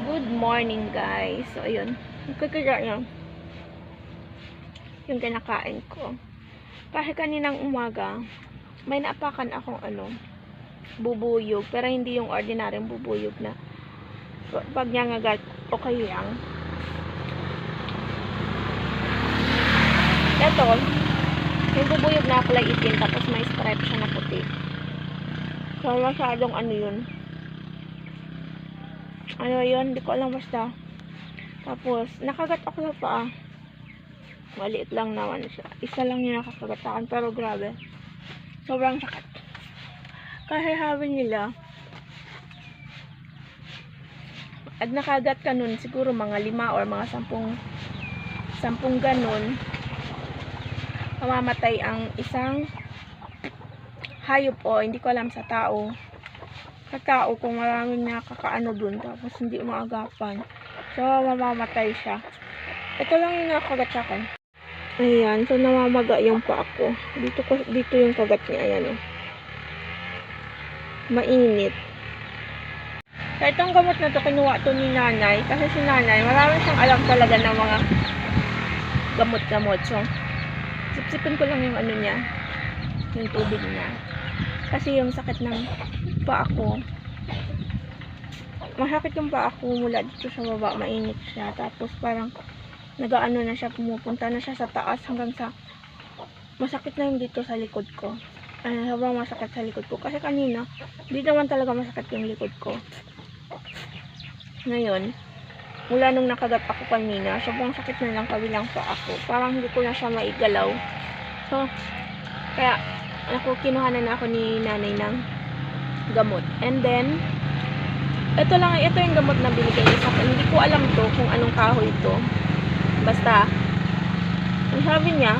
Good morning guys. So ayun, nagkakaya niya yung kinakain ko. Kasi kaninang umaga, may naapakan akong ano, bubuyog. Pero hindi yung ordinaryong bubuyog na pag nangagat, okay lang. Ito, yung bubuyog na kulay itim, tapos may stripe siya na puti. So, masyadong ano yun. Ano yun, hindi ko alam basta. Tapos, nakagat ako sa paa. Maliit lang naman siya. Isa lang yung nakakagataan, pero grabe. Sobrang sakit. Kasi sabi nila, at nakagat ka nun, siguro mga lima or mga sampung, sampung ganun, mamamatay ang isang hayop o hindi ko alam sa tao. Sa tao kung maraming nakakaano dun tapos hindi umaagapan. So, mamamatay siya. Ito lang yung nakagat sa akin. Ayan, so namamaga yung paa ko. Dito, ko, dito yung kagat niya. Ayan o. Mainit. So, itong gamot na to, kinuha to ni nanay. Kasi si nanay, marami siyang alam talaga ng mga gamot-gamot. So, sipsipin ko lang yung ano niya. Yung tubig niya. Kasi yung sakit ng paa ko, masakit yung paa ko mula dito sa baba, mainit siya. Tapos parang nagaano na siya, pumupunta na siya sa taas hanggang sa masakit na yung dito sa likod ko. Ano, sobrang masakit sa likod ko. Kasi kanina, hindi naman talaga masakit yung likod ko. Ngayon, mula nung nakagat ako kanina, sobrang sakit na lang kabilang pa ako. Parang hindi ko na siya maigalaw. So, kaya, ako, kinuhanan na ako ni nanay ng gamot. And then, ito lang, ito yung gamot na binigay niya sa akin. Hindi ko alam to kung anong kahoy to. Basta, ang sabi niya,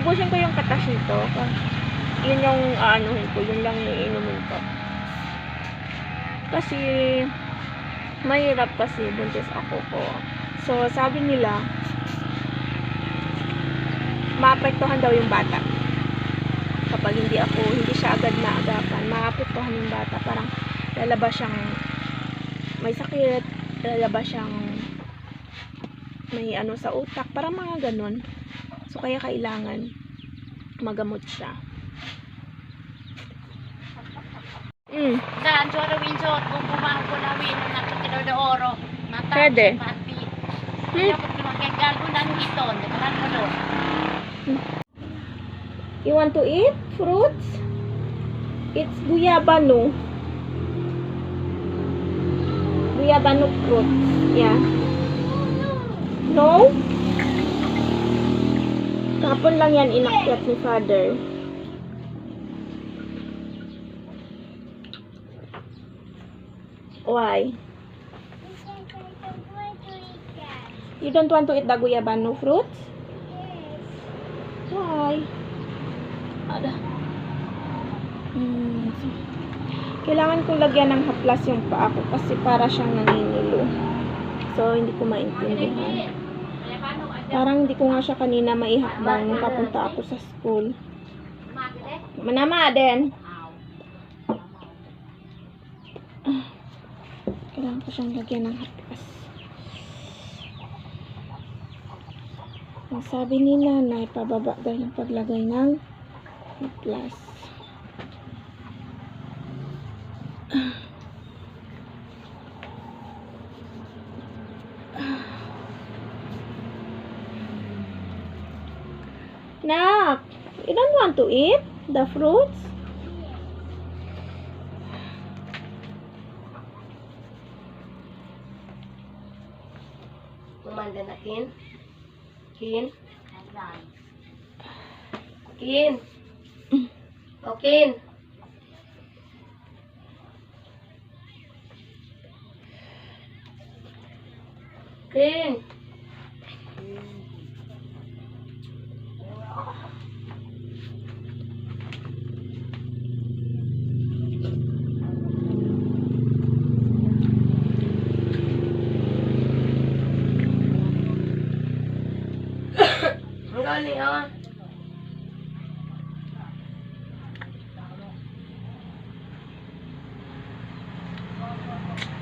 ubusin ko yung katas nito. Yun yung aanuhin ko, yun lang yung inumin ko. Kasi, mahirap kasi buntis ako ko. So, sabi nila, maapektuhan daw yung bata. Kapag hindi ako, hindi agad naagapan, maapektuhan yung bata. Parang lalabas siyang may sakit, lalabas siyang may ano sa utak, parang mga ganun. So, kaya kailangan magamot siya. Mm. Dan, suara winsot, kung pumaho ko na win, nakatino de oro. Mata, Pwede. Pati. Hmm. Kaya pag makikal ko ng hiton, dekaran mo doon. You want to eat fruits? It's guyabano. Guyabano fruit. Yeah. No? Kapon lang yan inakyat ni father. Why? You don't want to eat the guyabano fruits? Why? Ada. Hmm. Kailangan kong lagyan ng haplas yung paa ko kasi para siyang naninilo. So, hindi ko maintindihan. Parang hindi ko nga siya kanina maihakbang nung papunta ako sa school. Manama din. Kailangan ko siyang lagyan ng haplas. Sabi ni nanay, pababa daw yung paglagay ng haplas. Nak, you don't want to eat the fruits? Umanda na, Kin. Kin. Kin. O, Kin. Kin. Ang galing, ah.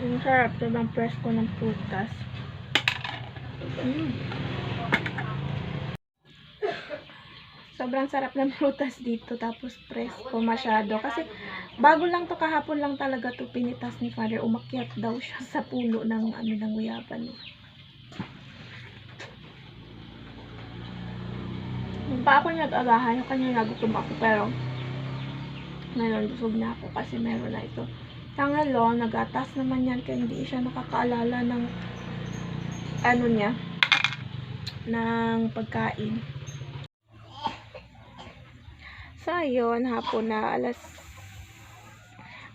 Ang sarap, sobrang presko ng prutas. Sobrang sarap ng prutas dito, tapos presko masyado. Kasi bago lang to kahapon lang talaga to pinitas ni Father. Umakyat daw siya sa puno ng ano ng guyaban. Yung pa ako nag-agahan, yung kanya nagutom ako, pero ngayon busog na ako kasi meron na ito. Tangalo, nagatas naman yan kaya hindi siya nakakaalala ng ano niya ng pagkain. So, ayun, hapon na, alas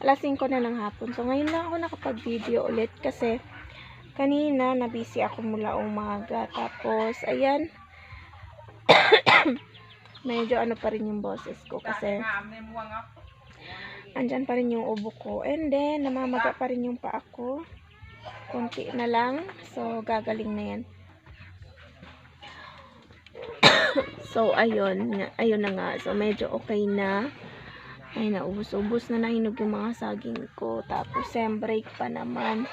alas 5 na ng hapon. So, ngayon lang ako nakapag-video ulit kasi kanina na-busy ako mula umaga. Tapos, ayan, medyo ano pa rin yung boses ko kasi andyan pa rin yung ubo ko. And then, namamaga pa rin yung paa ko. Konti na lang. So, gagaling na yan. So, ayun. Ayun na nga. So, medyo okay na. Ay, naubos-ubos na nahinog yung mga saging ko. Tapos, sem break pa naman.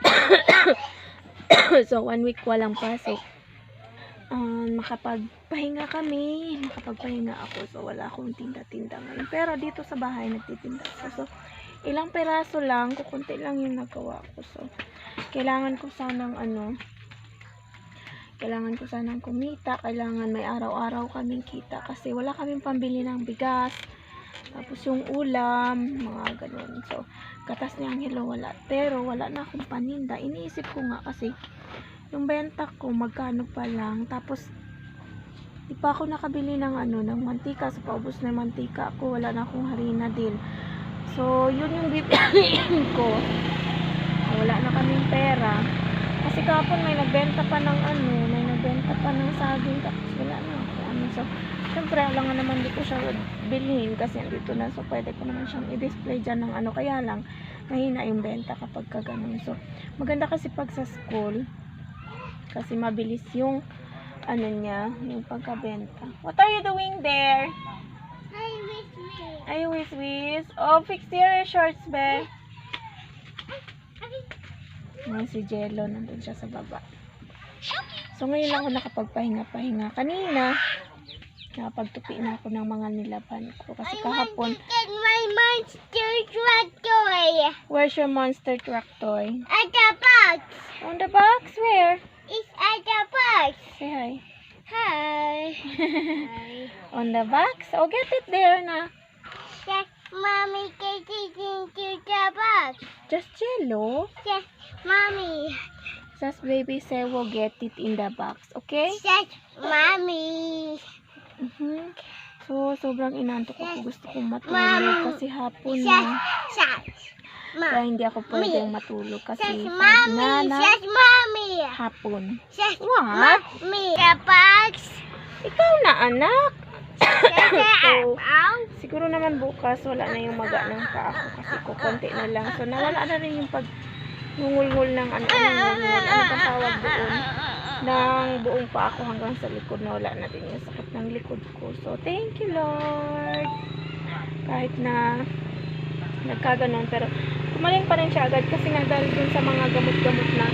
so, one week walang pasok. Um, makapagpahinga kami. Makapagpahinga ako. So, wala akong tinda-tinda ngayon. Pero, dito sa bahay, nagtitinda ako. So, ilang peraso lang. Kukunti lang yung nagawa ko. So, kailangan ko sanang ano, kailangan ko sanang kumita, kailangan may araw-araw kaming kita kasi wala kaming pambili ng bigas, tapos yung ulam, mga ganun. So, gatas ni Angelo wala. Pero wala na akong paninda. Iniisip ko nga kasi yung benta ko magkano pa lang. Tapos di pa ako nakabili ng ano, ng mantika. So, paubos na yung mantika ko. Wala na akong harina din. So, yun yung bibiliin ko. Wala na kaming pera. Kasi kapon may nagbenta pa ng ano, may nagbenta pa ng saging. Tapos wala na ako. Ano. So, syempre, alam nga naman di ko siya bilhin kasi andito na. So, pwede ko naman siyang i-display dyan ng ano. Kaya lang, mahina yung benta kapag ka ganun. So, maganda kasi pag sa school, kasi mabilis yung ano niya, yung pagkabenta. What are you doing there? Ay, whiz whiz. Oh, fix your shorts, be. Ngayon si Jello, nandun siya sa baba. So, ngayon lang ako nakapagpahinga-pahinga. Kanina, nakapagtupi na ako ng mga nilaban ko. Kasi kahapon, get my monster truck toy where's your monster truck toy? at the box. On the box? Where? It's at the box. Say hi. Hi. On the box? Oh, get it there na. Yes, mommy, get it into the box. Just Jello. Yes, mommy. Just baby say we'll get it in the box. Okay? Yes, mommy. Mhm. So, sobrang inantok ako. Gusto kong matulog kasi hapon na. yes. Kaya hindi ako pwedeng matulog kasi mommy. na na hapon. What? mommy. The box. Ikaw na, anak. So, siguro naman bukas wala na yung maga ng paa ko kasi kukunti na lang. So, nawala na rin yung pag ngungul-ngul ng ano, ano, ngungul, ano ba tawag doon? ng buong paa ko hanggang sa likod na wala na din yung sakit ng likod ko. So, thank you, Lord. Kahit na nagkaganon, pero kumaling pa rin siya agad kasi nga dahil dun sa mga gamot-gamot na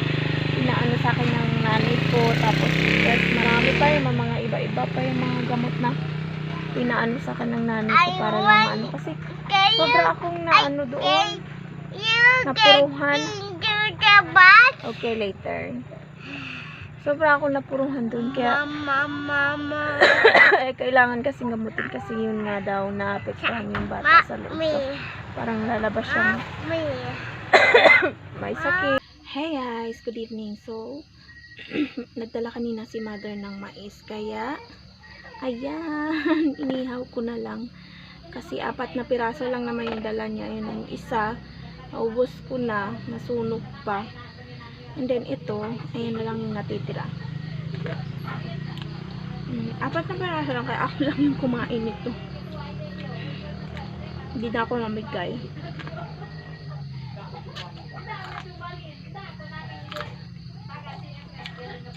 inaano sa akin ng nanay ko. Tapos, yes, marami pa yung mga iba-iba pa yung mga gamot na inaano sa akin ng nanay ko para lang ano. Kasi sobra akong naano doon. Napuruhan. Box? Okay, later. Sobra akong napuruhan doon. Kaya, Mama, mama. eh, kailangan kasi gamutin kasi yun nga daw na apektuhan yung bata sa loob. So, parang lalabas siya may sakit. Hey guys, good evening. So, nagdala kanina si mother ng mais. Kaya, ayan, inihaw ko na lang. Kasi apat na piraso lang naman yung dala niya. Yun yung isa, naubos ko na, nasunog pa. And then ito, ayan na lang natitira. Mm, apat na piraso lang, kaya ako lang yung kumain nito. Hindi na ako namigay.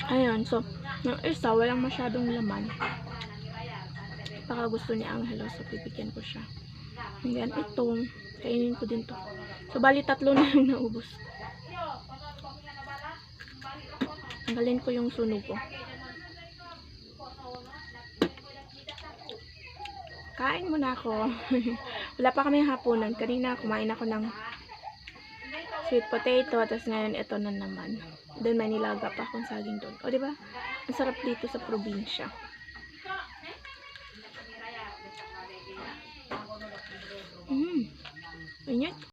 Ayan, so, yung isa, walang masyadong laman. Baka gusto ni Angelo, so bibigyan ko siya. Ayan, ito, kainin ko din to. So, bali tatlo na yung naubos. Tanggalin ko yung sunog ko. Kain muna ako. Wala pa kami hapunan. Kanina kumain ako ng sweet potato. Tapos ngayon ito na naman. Doon may nilaga pa akong saging doon. O, ba? Ang sarap dito sa probinsya. Mm. Init.